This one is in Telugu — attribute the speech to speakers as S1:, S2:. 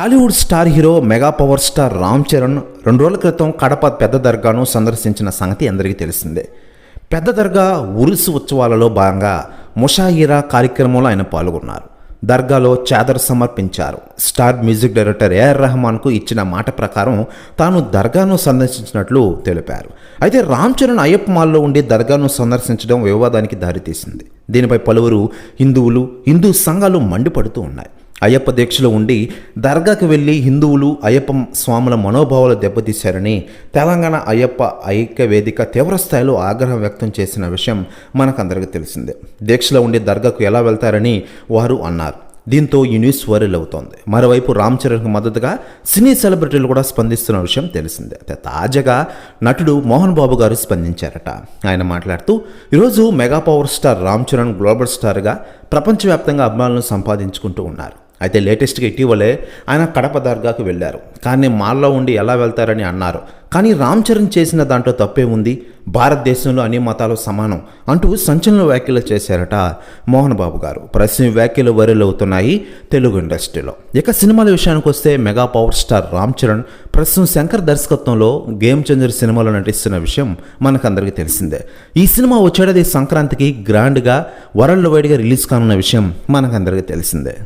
S1: Tollywood star hero mega power star Ram Charan రెండు రోజుల క్రితం కడప పెద్ద దర్గాను సందర్శించిన సంగతి అందరికీ తెలిసిందే. పెద్ద దర్గా ఉరుసు ఉత్సవాలలో భాగంగా ముషాయిరా కార్యక్రమంలో ఆయన పాల్గొన్నారు. దర్గాలో చాదర్ సమర్పించారు. స్టార్ మ్యూజిక్ డైరెక్టర్ ఏఆర్ రెహమాన్కు ఇచ్చిన మాట ప్రకారం తాను దర్గాను సందర్శించినట్లు తెలిపారు. అయితే రామ్ చరణ్ అయ్యప్ప మాల్లో ఉండి దర్గాను సందర్శించడం వివాదానికి దారితీసింది. దీనిపై పలువురు హిందువులు హిందూ సంఘాలు మండిపడుతూ ఉన్నాయి. అయ్యప్ప దీక్షలో ఉండి దర్గాకు వెళ్ళి హిందువులు అయ్యప్ప స్వాముల మనోభావాలు దెబ్బతీశారని తెలంగాణ అయ్యప్ప ఐక్య వేదిక తీవ్రస్థాయిలో ఆగ్రహం వ్యక్తం చేసిన విషయం మనకందరికీ తెలిసిందే. దీక్షలో ఉండి దర్గాకు ఎలా వెళ్తారని వారు అన్నారు. దీంతో ఈ న్యూస్ వైరల్ అవుతోంది. మరోవైపు రామ్ చరణ్కు మద్దతుగా సినీ సెలబ్రిటీలు కూడా స్పందిస్తున్న విషయం తెలిసిందే. అయితే తాజాగా నటుడు మోహన్ బాబు గారు స్పందించారట. ఆయన మాట్లాడుతూ ఈరోజు mega power star Ram Charan global స్టార్గా ప్రపంచవ్యాప్తంగా అభిమానులను సంపాదించుకుంటూ ఉన్నారు. అయితే లేటెస్ట్గా ఇటీవలే ఆయన కడప దర్గాకు వెళ్ళారు. కానీ మాల్లో ఉండి ఎలా వెళ్తారని అన్నారు. కానీ రామ్ చరణ్ చేసిన దాంట్లో తప్పే ఉంది. భారతదేశంలో అన్ని మతాలు సమానం అంటూ సంచలన వ్యాఖ్యలు చేశారట మోహన్ బాబు గారు. ప్రస్తుతం వ్యాఖ్యలు వైరల్ అవుతున్నాయి తెలుగు ఇండస్ట్రీలో. ఇక సినిమాల విషయానికి వస్తే mega power star Ram Charan ప్రస్తుతం శంకర్ దర్శకత్వంలో గేమ్ చేంజర్ సినిమాలో నటిస్తున్న విషయం మనకందరికీ తెలిసిందే. ఈ సినిమా వచ్చేటది సంక్రాంతికి గ్రాండ్గా వరల్డ్ వైడ్గా రిలీజ్ కానున్న విషయం మనకందరికీ తెలిసిందే.